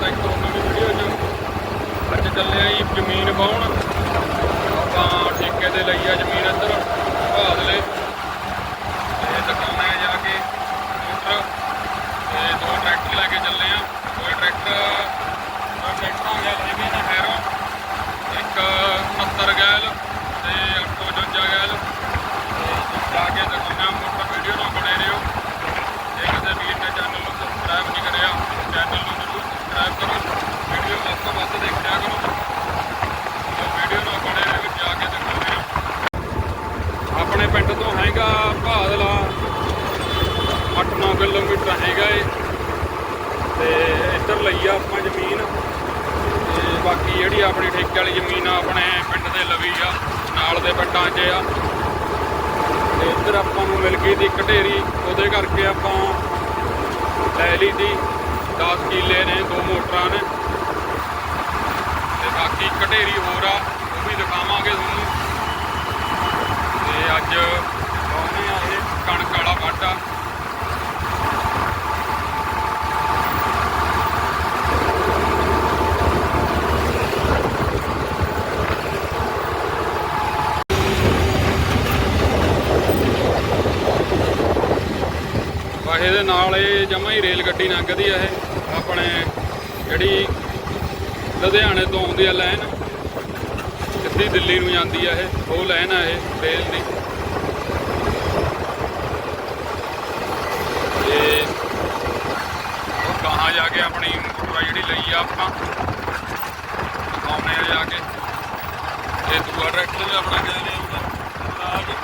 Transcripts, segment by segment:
Tractor ਨਵੀਂ video 'ਚ ਅੱਜ ਚੱਲੇ ਆ ਜੀ ਜ਼ਮੀਨ ਵਾਹੁਣ। ਆਪਾਂ ਠੇਕੇ ਤੇ ਲਈ ਆ ਜ਼ਮੀਨ ਇੱਧਰ ਭਾਦਲੇ ਤੇ ਦਿਖਾਉਣੇ ਆ ਜਾ ਕੇ ਮੋਟਰ ਤੇ ਦੋ ਟਰੈਕਟਰ ਲੈ ਕੇ ਚੱਲੇ ਆ ਕੋਈ ਟਰੈਕਟਰ ਦੋ ਟਰੈਕਟਰਾਂ ਗਿਆ ਜਿਵੇਂ ਨੇ ਹੈਰੋ ਇੱਕ 70 ਗੈਲ ਤੇ 855 ਗੈਲ ਤੇ ਜਾ ਕੇ ਦਿਖਾਉਣੇ ਆ ਮੋਟਰ ਵੀਡੀਓ ਨਾਲ ਬਣੇ ਰਹੋ ਜੇ ਕਿਸੇ ਵੀਰ ਨੇ ਚੈਨਲ ਨੂੰ ਸਬਸਕ੍ਰਾਈਬ ਨਹੀਂ ਕਰਿਆ ਚੈਨਲ ਨੂੰ ਜ਼ਰੂਰ ਸਬਸਕ੍ਰਾਈਬ ਕਰੋ ਵੀਡੀਓ ਵੱਧ ਤੋਂ ਵੱਧ ਦੇਖਿਆ ਕਰੋ ਤੇ ਵੀਡੀਓ ਨਾਲ ਬਣੇ ਰਹੋ ਜਾ ਕੇ ਦਿਖਾਉਂਦੇ ਆ ਆਪਣੇ ਪਿੰਡ ਤੋਂ ਹੈਗਾ ਭਾਦਲਾ 8-9 ਹੈਗਾ ਏ। ਤੇ ਇੱਧਰ ਲਈ ਆ ਆਪਾਂ ਜ਼ਮੀਨ। ਤੇ ਬਾਕੀ ਜਿਹੜੀ ਆਪਣੀ ਠੇਕੇ ਵਾਲੀ ਜ਼ਮੀਨ ਆ, ਆਪਣੇ ਪਿੰਡ ਦੇ ਲਵੀ ਆ, ਨਾਲ ਦੇ ਪਿੰਡਾਂ 'ਚ ਆ। ਤੇ ਇੱਧਰ ਆਪਾਂ ਨੂੰ ਮਿਲ ਗਈ ਦੀ ਘਟੇਰੀ ਉਹਦੇ ਕਰਕੇ ਆਪਾਂ ਲੈ ਲਈ ਦੀ। 10 ਕਿੱਲੇ ਨੇ, ਦੋ ਮੋਟਰਾਂ ਨੇ। ਤੇ ਬਾਕੀ ਘਟੇਰੀ ਹੋਰ ਆ, ਉਹ ਵੀ ਦਿਖਾਵਾਂਗੇ ਤੁਹਾਨੂੰ। ਤੇ ਅੱਜ ਆਉਣੇ ਆ ਇਹ ਕਣਕ ਵਾਲਾ ਵਾਢਾ ਇਹਦੇ ਨਾਲ ਇਹ ਜਮਾ ਹੀ ਰੇਲ ਗੱਡੀ ਲੰਘਦੀ ਆ ਇਹ। ਆਪਣੇ ਜਿਹੜੀ ਲੁਧਿਆਣੇ ਤੋਂ ਆਉਂਦੀ ਆ ਲਾਈਨ, ਸਿੱਧੀ ਦਿੱਲੀ ਨੂੰ ਜਾਂਦੀ ਆ ਇਹ। ਉਹ ਲਾਈਨ ਆ ਇਹ, ਰੇਲ ਦੀ। ਤੇ ਉਹ ਕਹਾਂ ਜਾ ਕੇ ਆਪਣੀ ਮੋਟਰ ਜਿਹੜੀ ਲਈ ਆ ਆਪਾਂ ਆਉਣੇ ਆ ਜਾ ਕੇ। ਤੇ ਦੂਆ ਟਰੈਕਟਰ ਵੀ ਆਪਣਾ ਗਿਆ ਨੇ ਉਹਦਾ ਲਾ ਕੇ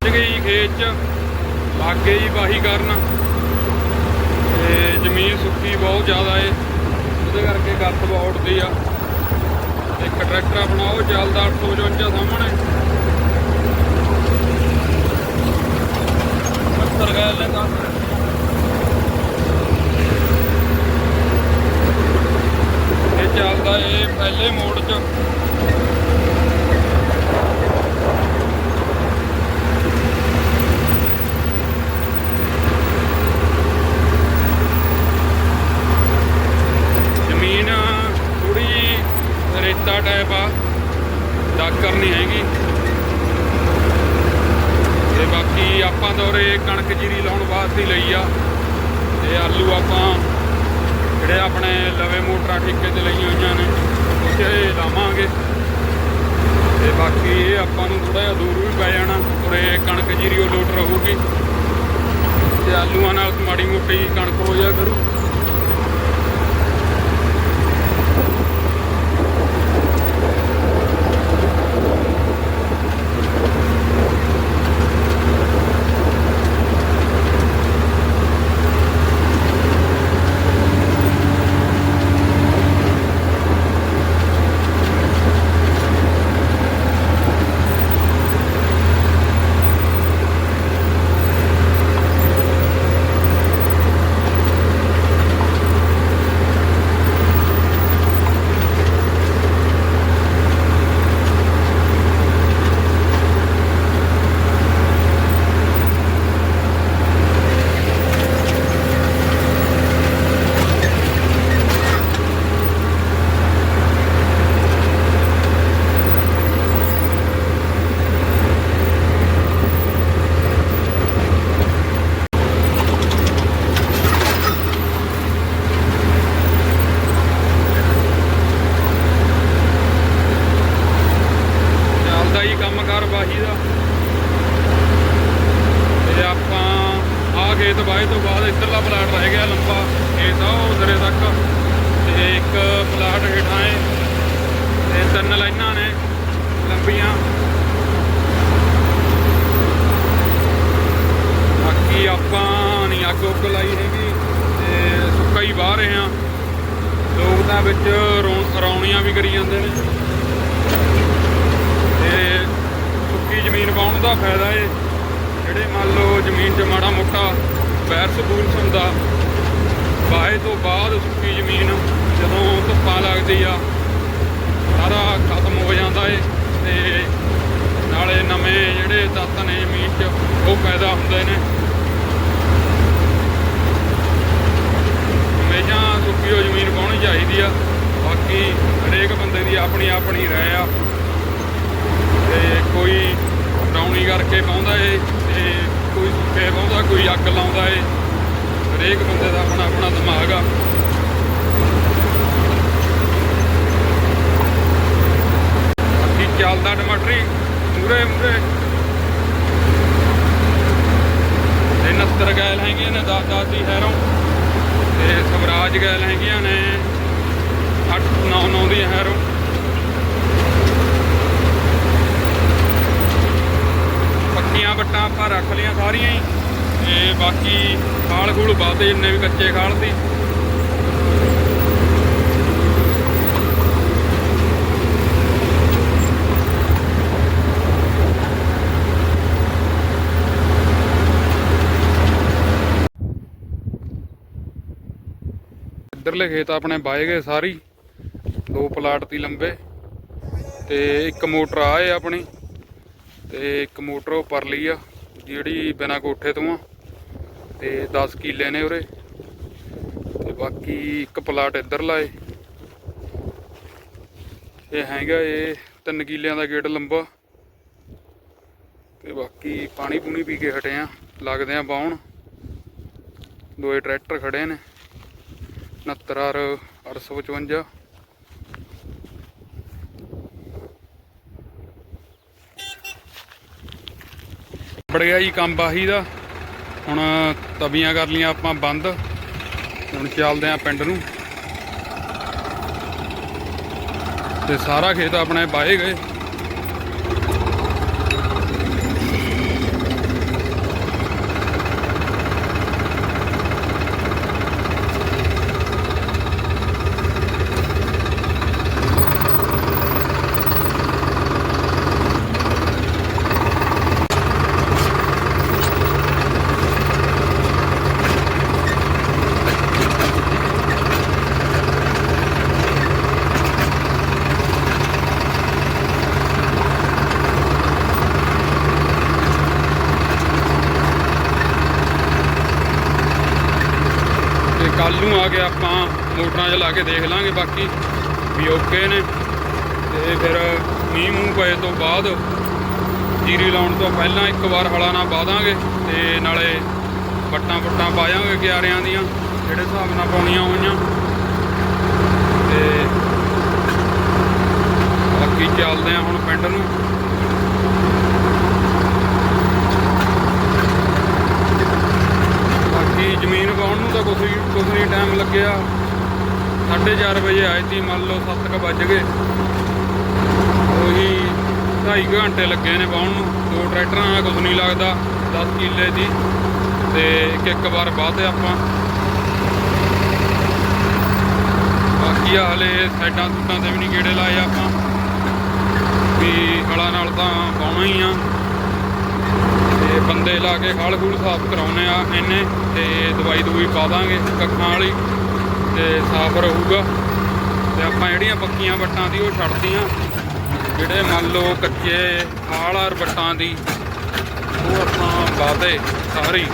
ਪਹੁੰਚ ਗਈ ਖੇਤ ਚ ਲਾਗੇ ਹੀ ਵਾਹੀ ਕਰਨ। ਤੇ ਜ਼ਮੀਨ ਸੁੱਕੀ ਬਹੁਤ ਜ਼ਿਆਦਾ ਏ। ਉਹਦੇ ਕਰਕੇ ਗੱਤ ਬਹੁਤ ਉੱਡਦੀ ਆ। ਇੱਕ ਟਰੈਕਟਰ ਆਪਣਾ ਉਹ ਚੱਲਦਾ 855 ਸਾਹਮਣੇ। 70 ਗੈਲ ਨੇ ਤਾਂ। ਇਹ ਚੱਲਦਾ ਇਹ ਪਹਿਲੇ ਮੋੜ 'ਚ ਜ਼ਮੀਨ ਥੋੜੀ ਰੇਤਾ ਟਾਈਪ ਆ ਡਾਕਰ ਨਹੀਂ ਹੈਗੀ ਤੇ ਬਾਕੀ ਆਪਾਂ ਕਣਕ ਜੀਰੀ ਲਾਉਣ ਵਾਸਤੇ ਲਈ ਆ। ਤੇ ਆਲੂ ਆਪਾਂ ਜਿਹੜੇ ਆਪਣੇ ਲਵੇ ਮੋਟਰਾਂ ਠੇਕੇ ਤੇ ਲਈਆਂ ਹੋਈਆਂ ਨੇ, ਉੱਥੇ ਲਾਵਾਂਗੇ। ਤੇ ਬਾਕੀ ਇਹ ਆਪਾਂ ਨੂੰ ਥੋੜਾ ਜਿਹਾ ਦੂਰ ਵੀ ਪੈ ਜਾਣਾ ਉਰੇ ਕਣਕ ਜੀਰੀ ਉਹ ਲੋਟ ਰਹੂਗੀ। ਤੇ ਆਲੂਆਂ ਨਾਲ ਮਾੜੀ ਮੋਟੀ ਕਣਕ ਹੋ ਜਾ ਕਰੂ ਚੱਲਦਾ ਹੀ ਕੰਮ ਕਰ ਬਾਹੀ ਦਾ ਤੇ ਆਪਾਂ ਆ ਖੇਤ ਵਾਹੇ ਤੋਂ ਬਾਅਦ ਇੱਧਰਲਾ ਪਲਾਟ ਰਹਿ ਗਿਆ ਲੰਬਾ ਖੇਤ ਆ ਉਹ ਸਿਰੇ ਤੱਕ। ਤੇ ਇੱਕ ਪਲਾਟ ਹੇਠਾਂ ਹੈ ਤੇ ਤਿੰਨ ਲਾਈਨਾਂ ਨੇ ਲੰਬੀਆਂ। ਬਾਕੀ ਆਪਾਂ ਨਹੀਂ ਅੱਗ ਉੱਗ ਲਾਈ ਹੈਗੀ, ਤੇ ਸੁੱਕਾ ਹੀ ਬਾਹ ਰਹੇ ਆ ਲੋਕ ਤਾਂ ਵਿੱਚ ਰੌਣ- ਰੌਣੀਆਂ ਵੀ ਕਰੀ ਜਾਂਦੇ ਨੇ। ਤੇ ਸੁੱਕੀ ਜ਼ਮੀਨ ਪਾਉਣ ਦਾ ਫਾਇਦਾ ਏ ਜਿਹੜੇ ਮੰਨ ਲਓ ਜ਼ਮੀਨ 'ਚ ਮਾੜਾ ਮੋਟਾ ਬੈਰ ਸਬੂਲ ਹੁੰਦਾ ਬਾਹੇ ਤੋਂ ਬਾਅਦ ਸੁੱਕੀ ਜ਼ਮੀਨ, ਜਦੋਂ ਧੁੱਪਾਂ ਲੱਗਦੀ ਆ, ਸਾਰਾ ਖਤਮ ਹੋ ਜਾਂਦਾ ਏ ਤੇ ਨਾਲੇ ਨਵੇਂ ਜਿਹੜੇ ਤੱਤ ਨੇ ਜ਼ਮੀਨ 'ਚ, ਉਹ ਪੈਦਾ ਹੁੰਦੇ ਨੇ। ਹਮੇਸ਼ਾ ਸੁੱਕੀ ਹੋਈ ਜ਼ਮੀਨ ਪਾਉਣੀ ਚਾਹੀਦੀ ਆ। ਬਾਕੀ ਹਰੇਕ ਬੰਦੇ ਦੀ ਆਪਣੀ ਆਪਣੀ ਰਾਏ ਆ। ਤੇ ਕੋਈ ਡਾਉਣੀ ਕਰਕੇ ਪਾਉਂਦਾ ਏ ਤੇ ਕੋਈ ਸੁੱਕੇ ਕੋਈ ਅੱਗ ਲਾਉਂਦਾ ਏ। ਹਰੇਕ ਬੰਦੇ ਦਾ ਆਪਣਾ ਆਪਣਾ ਦਿਮਾਗ ਆ ਬਾਕੀ ਚੱਲਦਾ ਟਮਾਟਰੀ ਮੂਰੇ ਮੂਰੇ ਤੇ 69 ਗੈਲ ਹੈਗੀਆਂ ਨੇ 10 10 ਦੀ ਹੈਰੋਂ ਤੇ ਸਵਰਾਜ ਗੈਲ ਹੈਗੀਆਂ ਨੇ 8 9 9 ਦੀ ਹੈਰੋਂ ਪੱਕੀਆਂ ਵੱਟਾਂ ਸਾਰੀਆਂ ਹੀ। ਤੇ ਬਾਕੀ ਖਾਲ ਖੂਲ ਬਾਤੇ ਜਿੰਨੇ ਵੀ ਕੱਚੇ ਖਾਲ ਸੀ। ਇੱਧਰਲੇ ਖੇਤ ਆਪਣੇ ਬਾਏ ਗਏ ਸਾਰੀ। ਦੋ ਪਲਾਟ ਤੀ ਲੰਬੇ। ਤੇ ਇੱਕ ਮੋਟਰ ਆਏ ਆਪਣੀ। ਤੇ ਇੱਕ ਮੋਟਰ ਉਹ ਪਰਲੀ ਆ। ਜਿਹੜੀ ਬਿਨਾ ਕੋਠੇ ਤੋਂ ਆ, ਤੇ 10 ਕਿੱਲੇ ਨੇ ਉਰੇ। ਤੇ ਬਾਕੀ ਇੱਕ ਪਲਾਟ ਇੱਧਰ ਲਾਏ। ਇਹ ਹੈਗਾ ਇਹ ਤਿੰਨ ਕਿੱਲਿਆਂ ਦਾ ਗੇਟ ਲੰਬਾ। ਤੇ ਬਾਕੀ ਪਾਣੀ ਪੂਣੀ ਪੀ ਕੇ ਹਟੇ ਆ, ਲੱਗਦੇ ਆ ਬਾਉਣ। ਦੋਏ ਟਰੈਕਟਰ ਖੜੇ ਨੇ। 69 ਆਰ 855 ਬੜ ਗਿਆ ਜੀ ਕੰਮ ਬਾਹੀ ਦਾ। ਹੁਣ ਤਵੀਆਂ ਕਰ ਲੀਆਂ ਆਪਾਂ ਬੰਦ। ਹੁਣ ਚੱਲਦੇ ਆਂ ਪਿੰਡ ਨੂੰ। ਤੇ ਸਾਰਾ ਖੇਤ ਆਪਣੇ ਬਾਹੇ ਗਏ। ਕੱਲ ਨੂੰ ਆ ਕੇ ਆਪਾਂ, ਮੋਟਰਾਂ 'ਚ ਲਾ ਕੇ ਦੇਖ ਲਾਂਗੇ ਬਾਕੀ, ਵੀ ਓਕੇ ਨੇ। ਤੇ ਫਿਰ ਮੀਂਹ ਮੂੰਹ ਪਏ ਤੋਂ ਬਾਅਦ ਜੀਰੀ ਲਾਉਣ ਤੋਂ ਪਹਿਲਾਂ ਇੱਕ ਵਾਰ ਹਲਾ ਨਾਲ ਪਾ ਦਾਂਗੇ ਤੇ ਨਾਲੇ ਵੱਟਾਂ ਵੱਟਾਂ ਪਾਵਾਂਗੇ ਕਿਆਰਿਆਂ ਦੀਆਂ, ਜਿਹੜੇ ਹਿਸਾਬ ਨਾਲ ਪਾਉਣੀਆਂ ਹੋਈਆਂ। ਤੇ ਬਾਕੀ ਚੱਲਦੇ ਆ ਹੁਣ ਪਿੰਡ ਨੂੰ ਬਾਕੀ ਜ਼ਮੀਨ ਪਾਉਣ ਨੂੰ ਤਾਂ ਕੁਛ ਹੀ ਕੁਛ ਨਹੀਂ ਟਾਈਮ ਲੱਗਿਆ 4:30 ਵਜੇ ਆਏ ਸੀ, ਮੰਨ ਲਓ 7:00 ਵੱਜ ਗਏ। ਉਹੀ 2.5 ਘੰਟੇ ਲੱਗੇ ਨੇ ਪਾਉਣ ਨੂੰ। ਦੋ ਟਰੈਕਟਰਾਂ ਨਾਲ ਕੁਛ ਨਹੀਂ ਲੱਗਦਾ। 10 ਕਿੱਲੇ ਦੀ ਤੇ ਇੱਕ ਇੱਕ ਵਾਰ ਬਾਅਦ ਆਪਾਂ। ਬਾਕੀ ਆ ਹਲੇ ਸਾਈਡਾਂ ਸੂਟਾਂ ਤੇ ਵੀ ਨਹੀਂ ਗੇੜੇ ਲਾਏ ਆਪਾਂ। ਵੀ ਹਲਾਂ ਨਾਲ ਤਾਂ ਪਾਉਣਾ ਹੀ ਆ। ਤੇ ਬੰਦੇ ਲਾ ਕੇ ਖਾਲ ਖੂਲ ਸਾਫ਼ ਕਰਾਉਨੇ ਆ ਇਹਨੇ ਤੇ ਦਵਾਈ ਦਵਾਈ ਪਾ ਦਾਂਗੇ ਕੱਖਾਂ ਵਾਲੀ ਤੇ ਸਾਫ਼ ਰਹੂਗਾ। ਤੇ ਆਪਾਂ ਜਿਹੜੀਆਂ ਪੱਕੀਆਂ ਵੱਟਾਂ ਦੀ ਉਹ ਛੱਡਦੀਆਂ ਜਿਹੜੇ ਮੰਨ ਲਓ ਕੱਚੇ ਖਾਲ ਆਰ ਵੱਟਾਂ ਦੀ, ਉਹ ਆਪਾਂ ਵਾਦੇ ਸਾਰੀ।